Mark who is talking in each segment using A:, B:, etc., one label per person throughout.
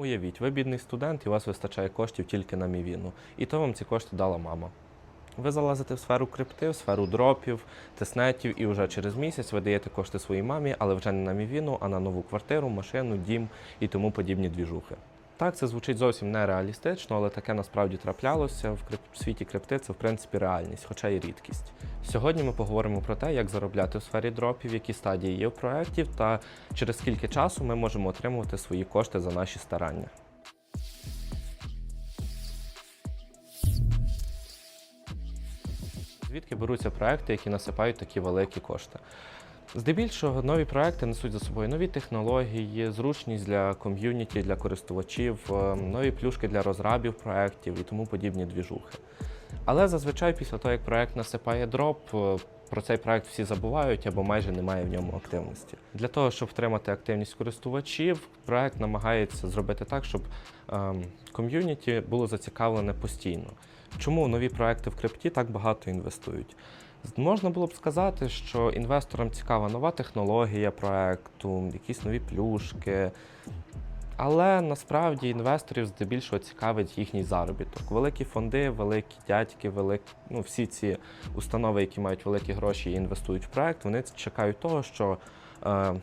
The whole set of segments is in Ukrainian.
A: Уявіть, ви бідний студент, і у вас вистачає коштів тільки на мівіну. І то вам ці кошти дала мама. Ви залазите в сферу крипти, в сферу дропів, теснетів, і вже через місяць ви даєте кошти своїй мамі, але вже не на мівіну, а на нову квартиру, машину, дім і тому подібні двіжухи. Так, це звучить зовсім нереалістично, але таке насправді траплялося в світі крипти. Це в принципі реальність, хоча й рідкість. Сьогодні ми поговоримо про те, як заробляти в сфері дропів, які стадії є в проєктів, та через скільки часу ми можемо отримувати свої кошти за наші старання. Звідки беруться проекти, які насипають такі великі кошти? Здебільшого нові проекти несуть за собою нові технології, зручність для ком'юніті, для користувачів, е, нові плюшки для розрабів проєктів і тому подібні двіжухи. Але зазвичай після того, як проект насипає дроп, е, про цей проект всі забувають або майже немає в ньому активності. Для того, щоб втримати активність користувачів, проект намагається зробити так, щоб ем, ком'юніті було зацікавлене постійно. Чому нові проекти в крипті так багато інвестують? Можна було б сказати, що інвесторам цікава нова технологія проекту, якісь нові плюшки. Але насправді інвесторів здебільшого цікавить їхній заробіток. Великі фонди, великі дядьки, велик... ну, всі ці установи, які мають великі гроші і інвестують в проект, вони чекають того, що е,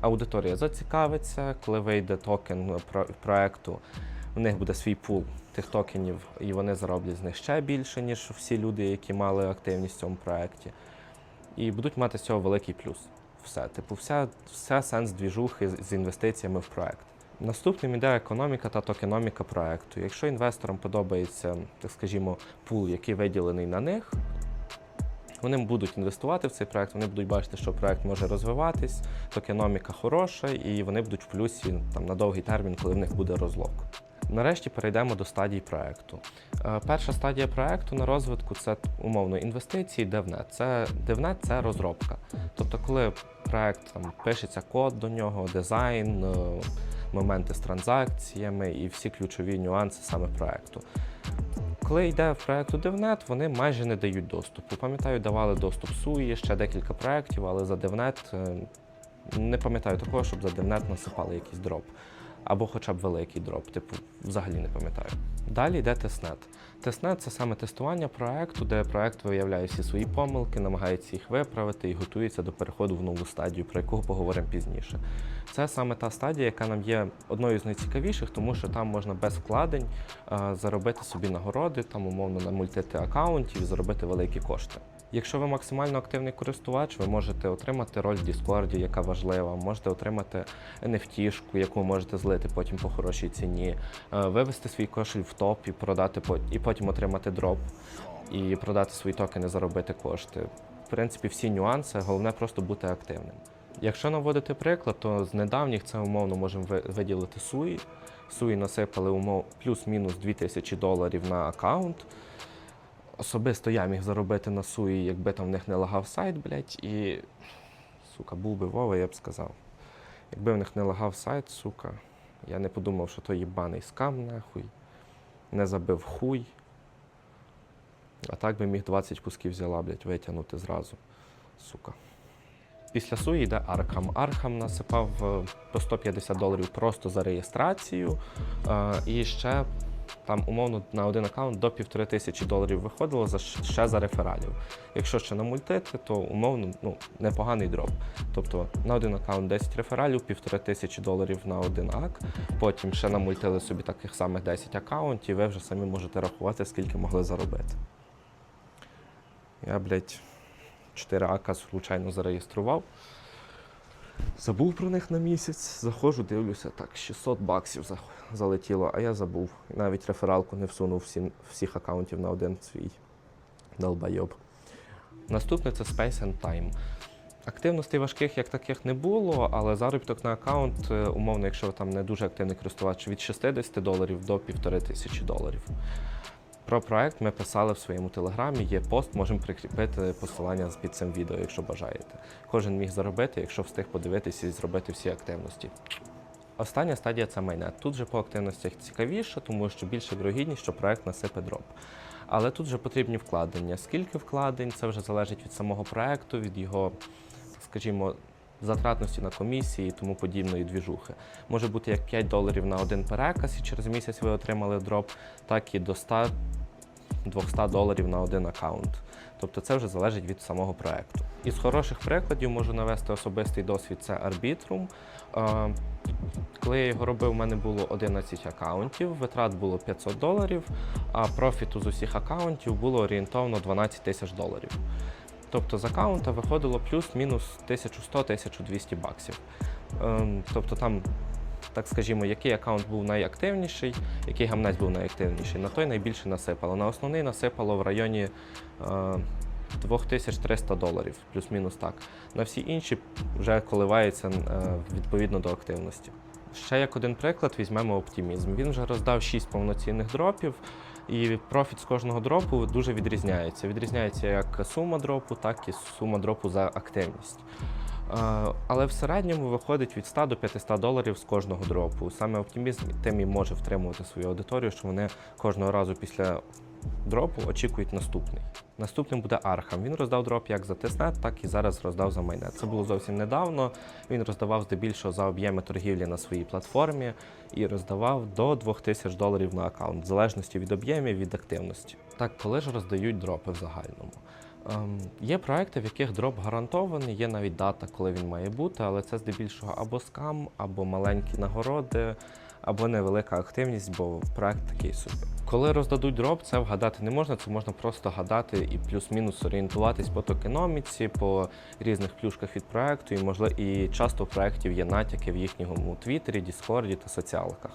A: аудиторія зацікавиться, коли вийде токен про- проекту, у них буде свій пул тих токенів, і вони зароблять з них ще більше, ніж всі люди, які мали активність в цьому проєкті. І будуть мати з цього великий плюс. Все, типу, вся, вся сенс двіжухи з інвестиціями в проект. Наступним іде економіка та токеноміка проекту. Якщо інвесторам подобається, так скажімо, пул, який виділений на них, вони будуть інвестувати в цей проект, вони будуть бачити, що проект може розвиватись, токеноміка хороша, і вони будуть в плюсі там, на довгий термін, коли в них буде розлог. Нарешті перейдемо до стадій проекту. Е, Перша стадія проекту на розвитку це умовно інвестиції, DevNet. Це DevNet – це розробка. Тобто, коли проект там пишеться код до нього, дизайн, е, моменти з транзакціями і всі ключові нюанси саме проекту. Коли йде в проекту DevNet, вони майже не дають доступу. Пам'ятаю, давали доступ SUI, ще декілька проєктів, але за DevNet е, не пам'ятаю такого, щоб за DevNet насипали якийсь дроп. Або хоча б великий дроп, типу, взагалі не пам'ятаю. Далі йде тестнет. Тестнет це саме тестування проекту, де проект виявляє всі свої помилки, намагається їх виправити і готується до переходу в нову стадію, про яку поговоримо пізніше. Це саме та стадія, яка нам є одною з найцікавіших, тому що там можна без вкладень е, заробити собі нагороди, там умовно намультити аккаунтів і заробити великі кошти. Якщо ви максимально активний користувач, ви можете отримати роль в Діскорді, яка важлива, можете отримати NFT-шку, яку можете злити потім по хорошій ціні, е, вивести свій кошель в топ і продати і потім отримати дроп, і продати свої токени, заробити кошти. В принципі, всі нюанси, головне просто бути активним. Якщо наводити приклад, то з недавніх це умовно можемо виділити суї. Суї насипали умов плюс-мінус 2000 доларів на аккаунт. Особисто я міг заробити на суї, якби там в них не лагав сайт, блядь, і. Сука, був би Вова, я б сказав. Якби в них не лагав сайт, сука, я не подумав, що то їбаний скам, нахуй. Не забив хуй. А так би міг 20 кусків взяла, блядь, витягнути зразу. Сука. Після суї йде Архам. Архам насипав е, по 150 доларів просто за реєстрацію. е, І ще там умовно на один аккаунт до півтори тисячі доларів виходило за ще за рефералів. Якщо ще намультити, то умовно ну, непоганий дроп. Тобто на один аккаунт 10 рефералів, півтори тисячі доларів на один ак. Потім ще намультили собі таких самих 10 аккаунтів, і ви вже самі можете рахувати, скільки могли заробити. Я, блядь, 4 ака случайно зареєстрував. Забув про них на місяць, заходжу, дивлюся, так, 600 баксів за- залетіло, а я забув. Навіть рефералку не всунув всі, всіх аккаунтів на один свій долбайоб. Наступне це Space and Time. Активностей важких як таких не було, але заробіток на аккаунт, е, умовно, якщо ви там не дуже активний користувач, від 60 доларів до 1500 доларів. Про проект ми писали в своєму телеграмі. Є пост, можемо прикріпити посилання під цим відео, якщо бажаєте. Кожен міг заробити, якщо встиг подивитися і зробити всі активності. Остання стадія це майнет. Тут же по активностях цікавіше, тому що більше вірогідність, що проект насипе дроп. Але тут вже потрібні вкладення. Скільки вкладень, це вже залежить від самого проекту, від його, скажімо, затратності на комісії і тому подібної двіжухи. Може бути як 5 доларів на один переказ, і через місяць ви отримали дроп, так і до 100 200 доларів на один аккаунт. Тобто це вже залежить від самого проекту. Із хороших прикладів можу навести особистий досвід це Arbitrum. Е, Коли я його робив, у мене було 11 аккаунтів, витрат було 500 доларів, а профіту з усіх аккаунтів було орієнтовно 12 тисяч доларів. Тобто з аккаунта виходило плюс-мінус 1100-1200 баксів. Ем, Тобто там, так скажімо, який аккаунт був найактивніший, який гамнець був найактивніший, на той найбільше насипало. На основний насипало в районі е, 2300 доларів, плюс-мінус так. На всі інші вже коливається е, відповідно до активності. Ще як один приклад візьмемо оптимізм. Він вже роздав 6 повноцінних дропів, і профіт з кожного дропу дуже відрізняється. Відрізняється як сума дропу, так і сума дропу за активність. Е, Але в середньому виходить від 100 до 500 доларів з кожного дропу. Саме оптимізм тим і може втримувати свою аудиторію, що вони кожного разу після дропу очікують наступний. Наступним буде Архам. Він роздав дроп як за тестнет, так і зараз роздав за майнет. Це було зовсім недавно. Він роздавав здебільшого за об'єми торгівлі на своїй платформі і роздавав до 2000 доларів на аккаунт, в залежності від об'ємів, від активності. Так, коли ж роздають дропи в загальному? Ем, є проекти, в яких дроп гарантований, є навіть дата, коли він має бути, але це здебільшого або скам, або маленькі нагороди, або невелика активність, бо проект такий собі. Коли роздадуть дроп, це вгадати не можна, це можна просто гадати і плюс-мінус орієнтуватись по токеноміці, по різних плюшках від проекту, і можливо, і часто у проєктів є натяки в їхньому твіттері, Діскорді та соціалках.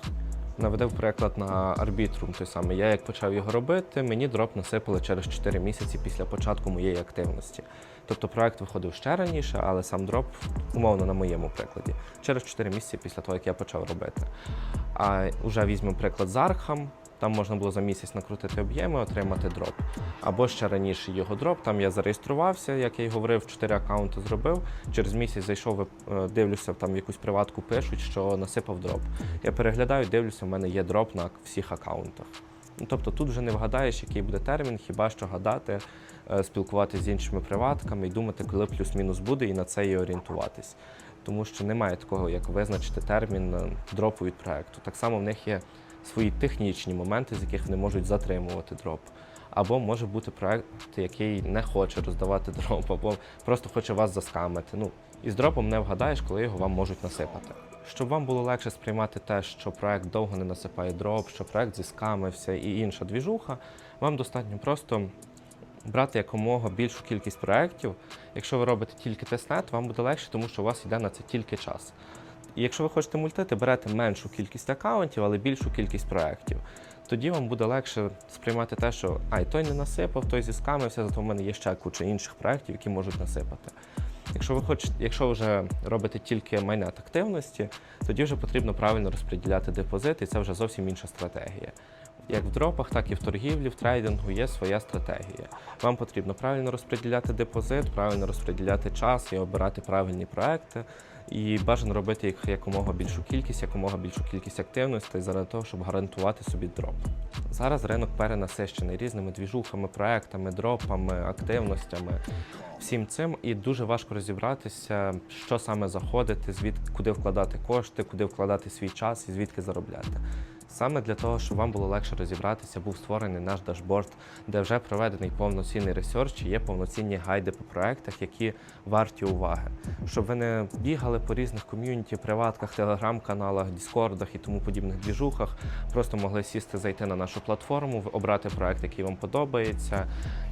A: Наведив приклад на Arbitrum той самий. Я як почав його робити, мені дроп насипали через 4 місяці після початку моєї активності. Тобто проект виходив ще раніше, але сам дроп, умовно на моєму прикладі, через 4 місяці після того, як я почав робити. А вже візьмемо приклад з Arkham. Там можна було за місяць накрутити об'єми, отримати дроп. Або ще раніше його дроп. Там я зареєструвався, як я й говорив, 4 аккаунти зробив. Через місяць зайшов, е, дивлюся, там якусь приватку пишуть, що насипав дроп. Я переглядаю, дивлюся, в мене є дроп на всіх аккаунтах. Ну, тобто тут вже не вгадаєш, який буде термін, хіба що гадати, е, спілкуватися з іншими приватками і думати, коли плюс-мінус буде, і на це і орієнтуватись. Тому що немає такого, як визначити термін е, дропу від проекту. Так само в них є свої технічні моменти, з яких вони можуть затримувати дроп. Або може бути проект, який не хоче роздавати дроп, або просто хоче вас заскамити. Ну, і з дропом не вгадаєш, коли його вам можуть насипати. Щоб вам було легше сприймати те, що проект довго не насипає дроп, що проект зіскамився і інша двіжуха, вам достатньо просто брати якомога більшу кількість проєктів. Якщо ви робите тільки тестнет, вам буде легше, тому що у вас йде на це тільки час. І якщо ви хочете мультити, берете меншу кількість аккаунтів, але більшу кількість проєктів. Тоді вам буде легше сприймати те, що ай, той не насипав, той зіскамився, зато в мене є ще куча інших проєктів, які можуть насипати. Якщо ви хочете, якщо вже робите тільки майнет активності, тоді вже потрібно правильно розподіляти депозит, і це вже зовсім інша стратегія. Як в дропах, так і в торгівлі, в трейдингу є своя стратегія. Вам потрібно правильно розподіляти депозит, правильно розподіляти час і обирати правильні проекти. І бажано робити їх якомога більшу кількість, якомога більшу кількість активностей заради того, щоб гарантувати собі дроп. Зараз ринок перенасищений різними двіжухами, проектами, дропами, активностями, всім цим, і дуже важко розібратися, що саме заходити, звідки куди вкладати кошти, куди вкладати свій час і звідки заробляти. Саме для того, щоб вам було легше розібратися, був створений наш дашборд, де вже проведений повноцінний ресерч і є повноцінні гайди по проектах, які варті уваги. Щоб ви не бігали по різних ком'юніті, приватках, телеграм-каналах, діскордах і тому подібних двіжухах, просто могли сісти, зайти на нашу платформу, обрати проект, який вам подобається,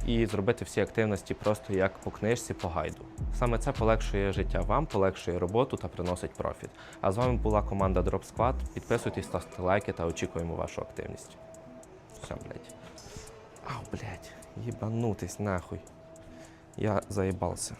A: і зробити всі активності просто як по книжці, по гайду. Саме це полегшує життя вам, полегшує роботу та приносить профіт. А з вами була команда Drop Squad. Підписуйтесь, ставте лайки та очікуємо вашу активність. Все, блядь. Ау, блядь, їбанутись нахуй. Я заїбався.